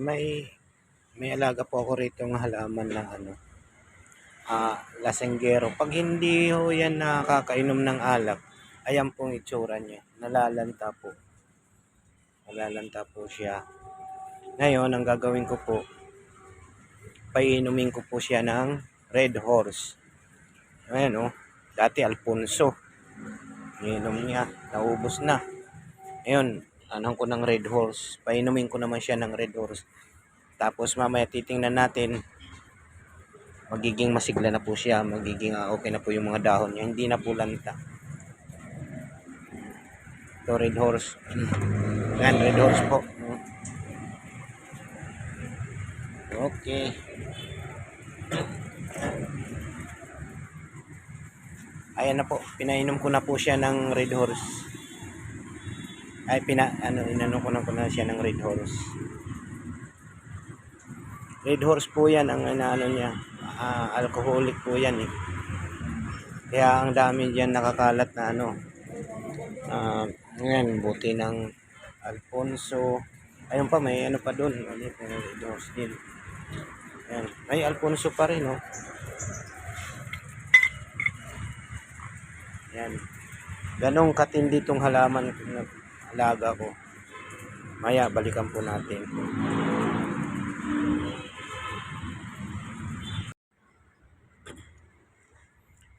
may may alaga po ako rito ng halaman na ano ah lasenggero. Pag hindi ho yan nakakainom ng alak, ayan pong itsura niya. Nalalanta po. Nalalanta po siya. Ngayon, ang gagawin ko po, painumin ko po siya ng Red Horse. Ayan oh, dati Alfonso. Ininom niya, naubos na. Ngayon, anong ko ng Red Horse. Painumin ko naman siya ng Red Horse. Tapos mamaya titingnan natin magiging masigla na po siya, magiging ah, okay na po yung mga dahon niya, hindi na po lanta. Ito, Red Horse. Yan, Red Horse po. Okay. Ayan na po, pinainom ko na po siya ng Red Horse. Ay, pina, ano, inano ko na ko na siya ng Red Horse. Red Horse po yan, ang ano niya, ah, alcoholic po yan eh. Kaya ang dami diyan nakakalat na ano. Ah, ngayon, buti ng Alfonso. Ayun pa, may ano pa doon. Ano, may Red Horse din. Ayan. May Alfonso pa rin, oh. Yan. Ganong katindi tong halaman alaga ko. Maya, balikan po natin.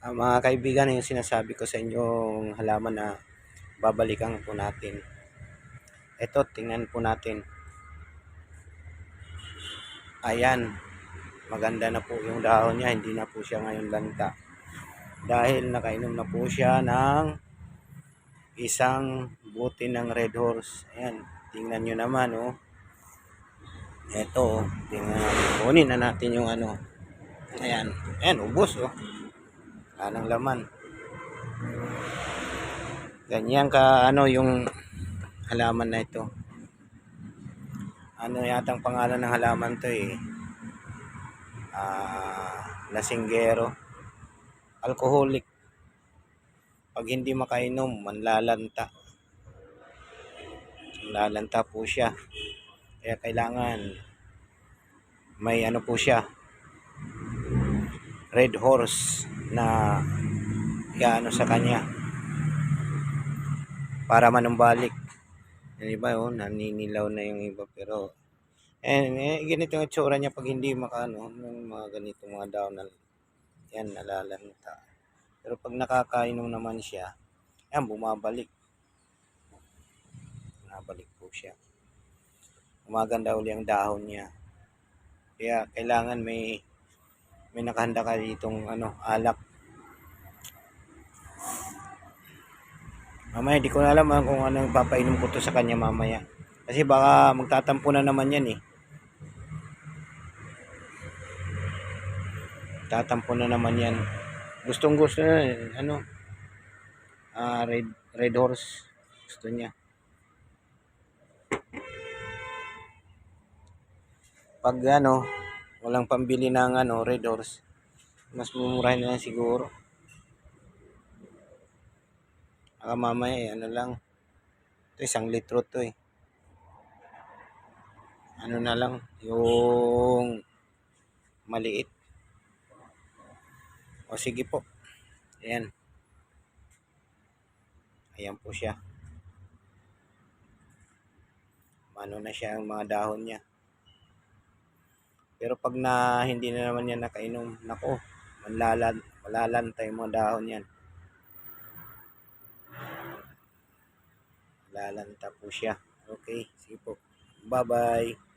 Ah, mga kaibigan, yung sinasabi ko sa inyong halaman na babalikan po natin. Ito, tingnan po natin. Ayan. Maganda na po yung dahon niya. Hindi na po siya ngayon lanta. Dahil nakainom na po siya ng isang buti ng Red Horse. Ayan. Tingnan nyo naman, oh. Ito, oh. Tingnan. Kunin na natin yung ano. Ayan. Ayan, ubos, oh. Anang laman. Ganyan ka, ano, yung halaman na ito. Ano yatang pangalan ng halaman to eh. Ah, lasinggero. Alcoholic. Pag hindi makainom, manlalanta. Manlalanta po siya. Kaya kailangan may ano po siya. Red horse na gaano sa kanya para manumbalik. Yung iba, oh, naninilaw na yung iba. Pero, eh, eh ganito yung itsura niya pag hindi makaano, yung mga ganito mga daon na, yan, nalalanta. Pero pag nakakainom naman siya, yan, bumabalik. Bumabalik po siya. Umaganda uli ang dahon niya. Kaya, kailangan may, may nakahanda ka ditong, ano, alak. Mamaya, di ko na alam ah, kung anong papainom ko to sa kanya mamaya. Kasi baka magtatampo na naman yan eh. Tatampo na naman yan. Gustong gusto na eh, ano, ah red, red horse. Gusto niya. Pag ano, walang pambili ng ano, red horse, mas mumurahin na lang siguro. Baka mamaya eh, ano lang. Ito isang litro to eh. Ano na lang, yung maliit. O sige po. Ayan. Ayan po siya. Ano na siya ang mga dahon niya. Pero pag na hindi na naman yan nakainom, nako, malalan, malalantay mga dahon yan. lalanta po siya. Okay, sige po. Bye-bye.